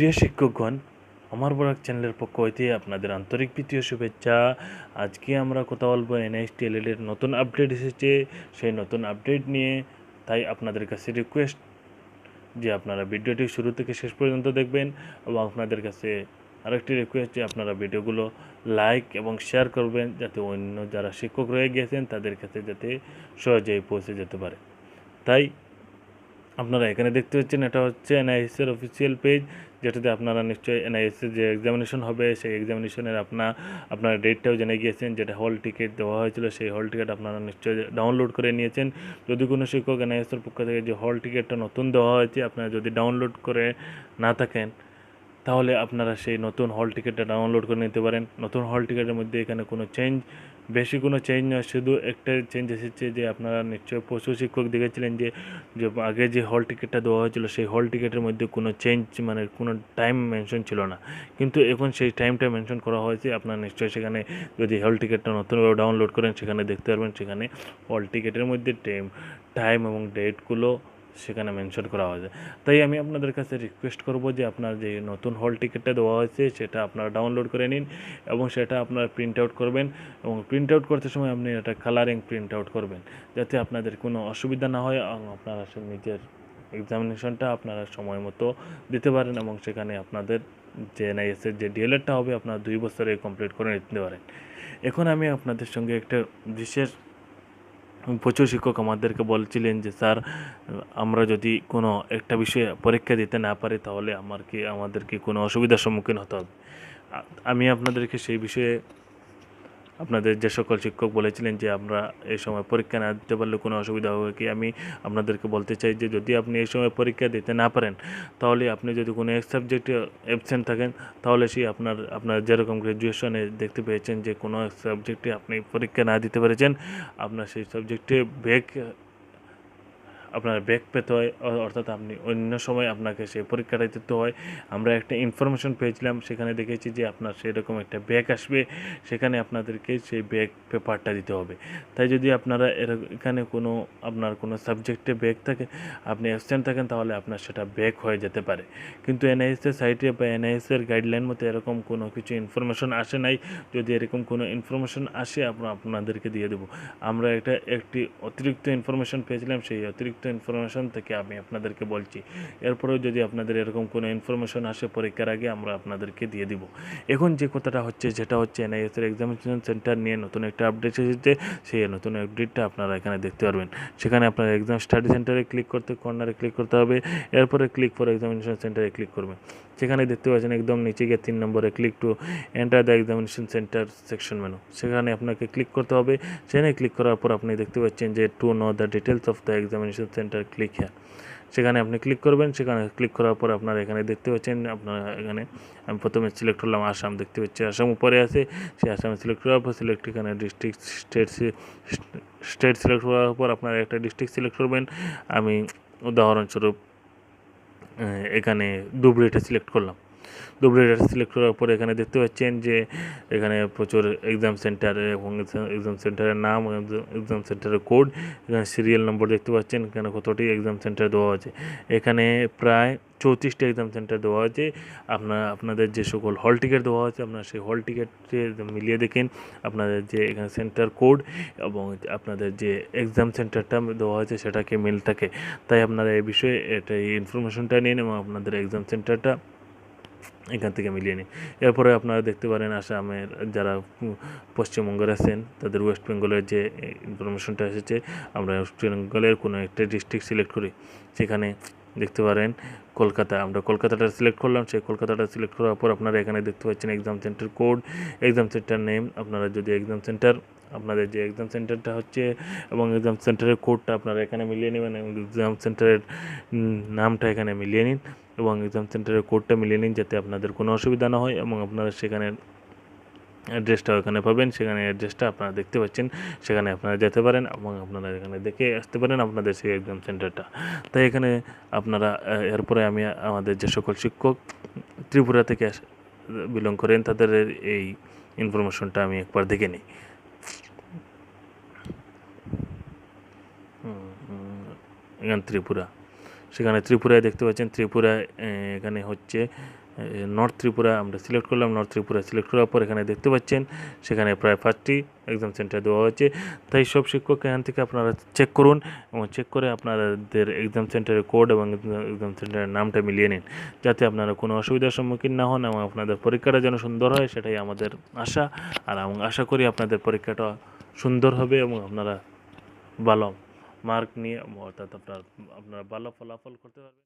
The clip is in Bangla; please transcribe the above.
প্রিয় শিক্ষকগণ, আমার বরাক চ্যানেলের পক্ষ হইতে আপনাদের আন্তরিক প্রীতীয় শুভেচ্ছা। আজকে আমরা কথা বলব এনএসটিএল এর নতুন আপডেট এসেছে। সেই নতুন আপডেট নিয়ে তাই আপনাদের কাছে রিকোয়েস্ট যে আপনারা ভিডিওটি শুরু থেকে শেষ পর্যন্ত দেখবেন এবং আপনাদের কাছে আরেকটি রিকোয়েস্ট যে আপনারা ভিডিওগুলো লাইক এবং শেয়ার করবেন যাতে অন্য যারা শিক্ষক রয়ে গেছেন তাদের কাছে যাতে সহজেই পৌঁছে যেতে পারে। তাই আপনারা এখানে দেখতে পাচ্ছেন এটা হচ্ছে এনআইএসের অফিসিয়াল পেজ যেটাতে আপনারা নিশ্চয়ই এনআইএসের যে এক্সামিনেশন হবে, সেই এক্সামিনেশনের আপনার আপনারা ডেটটাও জেনে গিয়েছেন, যেটা হল টিকিট দেওয়া হয়েছিল, সেই হল টিকিট আপনারা নিশ্চয়ই ডাউনলোড করে নিয়েছেন। যদি কোনো শিক্ষক এনআইএসের পক্ষ থেকে যে হল টিকিটটা নতুন দেওয়া হয়েছে, আপনারা যদি ডাউনলোড করে না থাকেন, তাহলে আপনারা সেই নতুন হল টিকিটটা ডাউনলোড করে নিতে পারেন। নতুন হল টিকিটের মধ্যে এখানে কোনো চেঞ্জ বেশি কোনো চেঞ্জ নয়, শুধু একটা চেঞ্জ এসেছে যে আপনারা নিশ্চয়ই পশু শিক্ষক দেখেছিলেন যে যে আগে যে হল টিকিটটা দেওয়া হয়েছিল, সেই হল টিকিটের মধ্যে কোনো চেঞ্জ মানে কোনো টাইম মেনশন ছিল না। কিন্তু এখন সেই টাইমটা মেনশন করা হয়েছে, আপনারা নিশ্চয়ই সেখানে যদি হল টিকিটটা নতুনভাবে ডাউনলোড করেন, সেখানে দেখতে পারবেন, সেখানে হল টিকিটের মধ্যে টাইম টাইম এবং ডেটগুলো সেখানে মেনশন করা হয়েছে। তাই আমি আপনাদের কাছে রিকোয়েস্ট করব যে আপনার যে নতুন হল টিকিটটা দেওয়া হয়েছে, সেটা আপনারা ডাউনলোড করে নিন এবং সেটা আপনারা প্রিন্ট আউট করবেন এবং প্রিন্ট আউট করতে সময় আপনি এটা কালারিং প্রিন্ট আউট করবেন যাতে আপনাদের কোনো অসুবিধা না হয় এবং আপনারা নিজের এক্সামিনেশনটা আপনারা সময় মতো দিতে পারেন এবং সেখানে আপনাদের যে এনআইএসের যে ডিএলএডটা হবে, আপনারা দুই বছরে কমপ্লিট করে নিতে পারেন। এখন আমি আপনাদের সঙ্গে একটা বিশেষ প্রচুর শিক্ষক আমাদেরকে বলছিলেন যে, স্যার, আমরা যদি কোনো একটা বিষয়ে পরীক্ষা দিতে না পারি, তাহলে আমার কি আমাদেরকে কোনো অসুবিধার সম্মুখীন হতে হবে? আমি আপনাদেরকে সেই বিষয়ে আপনাদের যে সকল শিক্ষক বলেছিলেন যে আমরা এই সময় পরীক্ষা না দিতে পারলে কোনো অসুবিধা হবে কি? আমি আপনাদেরকে বলতে চাই যে যদি আপনি এই সময় পরীক্ষা দিতে না পারেন, তাহলে আপনি যদি কোনো এক সাবজেক্টে অ্যাবসেন্ট থাকেন, তাহলে সেই আপনার আপনার যেরকম গ্র্যাজুয়েশনে দেখতে পেয়েছেন যে কোনো এক সাবজেক্টে আপনি পরীক্ষা না দিতে পেরেছেন, আপনার সেই সাবজেক্টে ব্যাক আপনার ব্যাক পেতে হয় অর্থাৎ আপনি অন্য সময় আপনাকে সেই পরীক্ষাটা দিতে হয়। আমরা একটা ইনফরমেশন পেয়েছিলাম, সেখানে দেখেছি যে আপনার সেরকম একটা ব্যাক আসবে, সেখানে আপনাদেরকে সেই ব্যাক পেপারটা দিতে হবে। তাই যদি আপনারা এখানে কোনো আপনার কোনো সাবজেক্টে ব্যাক থাকে, আপনি অ্যাবসেন্ট থাকেন, তাহলে আপনার সেটা ব্যাক হয়ে যেতে পারে। কিন্তু এনআইএসের সাইটে বা এনআইএসের গাইডলাইন মতো এরকম কোনো কিছু ইনফরমেশন আসে নাই। যদি এরকম কোনো ইনফরমেশন আসে আমরা আপনাদেরকে দিয়ে দেবো। আমরা এটা একটি অতিরিক্ত ইনফরমেশন পেয়েছিলাম, সেই অতিরিক্ত ইনফরমেশন থেকে আমি আপনাদেরকে বলছি। এরপরেও যদি আপনাদের এরকম কোনো ইনফরমেশন আসে পরীক্ষার আগে, আমরা আপনাদেরকে দিয়ে দিব। এখন যে কথাটা হচ্ছে, যেটা হচ্ছে এনআইএসের এক্সামিনেশন সেন্টার নিয়ে নতুন একটা আপডেট এসেছে, সেই নতুন আপডেটটা আপনারা এখানে দেখতে পারবেন। সেখানে আপনার এক্সাম স্টাডি সেন্টারে ক্লিক করতে কর্নারে ক্লিক করতে হবে। এরপরে ক্লিক ফর এক্সামিনেশন সেন্টারে ক্লিক করবেন। সেখানে দেখতে পাচ্ছেন একদম নিচে গিয়ে তিন নম্বরে click to enter the examination centre section menu সেখানে আপনাকে ক্লিক করতে হবে। সেখানে ক্লিক করার পর আপনি দেখতে পাচ্ছেন যে to know the details of the examination centre click হ্যাঁ সেখানে আপনি ক্লিক করবেন। সেখানে ক্লিক করার পর আপনারা এখানে দেখতে পাচ্ছেন, আপনারা এখানে আমি প্রথমে সিলেক্ট করলাম আসাম, দেখতে পাচ্ছি আসাম উপরে আছে। সেই আসামে সিলেক্ট করার পর সিলেক্ট এখানে ডিস্ট্রিক্ট স্টেট স্টেট সিলেক্ট করার পর আপনারা একটা ডিস্ট্রিক্ট সিলেক্ট করবেন। আমি উদাহরণস্বরূপ এখানে ডুবলেটে সিলেক্ট করলাম। ধুবড়িটা সিলেক্ট করার পরে এখানে দেখতে পাচ্ছেন যে এখানে প্রচুর এক্সাম সেন্টার এবং এক্সাম সেন্টারের নাম এক্সাম সেন্টারের কোড এখানে সিরিয়াল নম্বর দেখতে পাচ্ছেন, এখানে কতটি এক্সাম সেন্টার দেওয়া আছে। এখানে প্রায় চৌত্রিশটি এক্সাম সেন্টার দেওয়া আছে। আপনার আপনাদের যে সকল হল টিকিট দেওয়া আছে, আপনার সেই হল টিকিটে মিলিয়ে দেখেন আপনাদের যে এখানে সেন্টার কোড এবং আপনাদের যে এক্সাম সেন্টারটা দেওয়া আছে সেটাকে মিল থাকে। তাই আপনারা এই বিষয়ে এটা এই ইনফরমেশনটা নিন এবং আপনাদের এক্সাম সেন্টারটা এখান থেকে মিলিয়ে নিন এরপরে আপনারা দেখতে পারেন আসামের যারা পশ্চিমবঙ্গের আছেন, তাদের ওয়েস্ট বেঙ্গলের যে ইনফরমেশনটা এসেছে, আমরা ওয়েস্ট বেঙ্গলের কোনো একটা ডিস্ট্রিক্ট সিলেক্ট করি। সেখানে দেখতে পারেন কলকাতা, আমরা কলকাতাটা সিলেক্ট করলাম, সেই কলকাতাটা সিলেক্ট করার পর আপনারা এখানে দেখতে পাচ্ছেন exam centre code exam centre name আপনারা যদি এক্সাম সেন্টার আপনাদের যে এক্সাম সেন্টারটা হচ্ছে এবং এক্সাম সেন্টারের কোডটা আপনারা এখানে মিলিয়ে নেবেন এবং এক্সাম সেন্টারের নামটা এখানে মিলিয়ে নিন এবং এক্সাম সেন্টারের কোডটা মিলিয়ে নিন যাতে আপনাদের কোনো অসুবিধা না হয় এবং আপনারা সেখানে অ্যাড্রেসটা এখানে পাবেন। সেখানে অ্যাড্রেসটা আপনারা দেখতে পাচ্ছেন। সেখানে আপনারা যেতে পারেন এবং আপনারা এখানে দেখে আসতে পারেন আপনাদের সেই এক্সাম সেন্টারটা তাই এখানে আপনারা এরপরে আমি আমাদের যে সকল শিক্ষক ত্রিপুরা থেকে বিলং করেন, তাদের এই ইনফরমেশনটা আমি একবার দেখে নিই। এখানে ত্রিপুরা সেখানে ত্রিপুরায় দেখতে পাচ্ছেন ত্রিপুরায় এখানে হচ্ছে নর্থ ত্রিপুরা, আমরা সিলেক্ট করলাম নর্থ ত্রিপুরা সিলেক্ট করার পর এখানে দেখতে পাচ্ছেন, সেখানে প্রায় পাঁচটি এক্সাম সেন্টার দেওয়া হয়েছে। তাই সব শিক্ষক এখান থেকে আপনারা চেক করুন এবং চেক করে আপনাদের এক্সাম সেন্টারের কোড এবং এক্সাম সেন্টারের নামটা মিলিয়ে নিন, যাতে আপনারা কোনো অসুবিধার সম্মুখীন না হন এবং আপনাদের পরীক্ষাটা যেন সুন্দর হয়, সেটাই আমাদের আশা। আর আশা করি আপনাদের পরীক্ষাটা সুন্দর হবে এবং আপনারা ভালো মার্ক নিয়ে অর্থাৎ আপনার, আপনারা ভালো ফলাফল করতে পারবেন।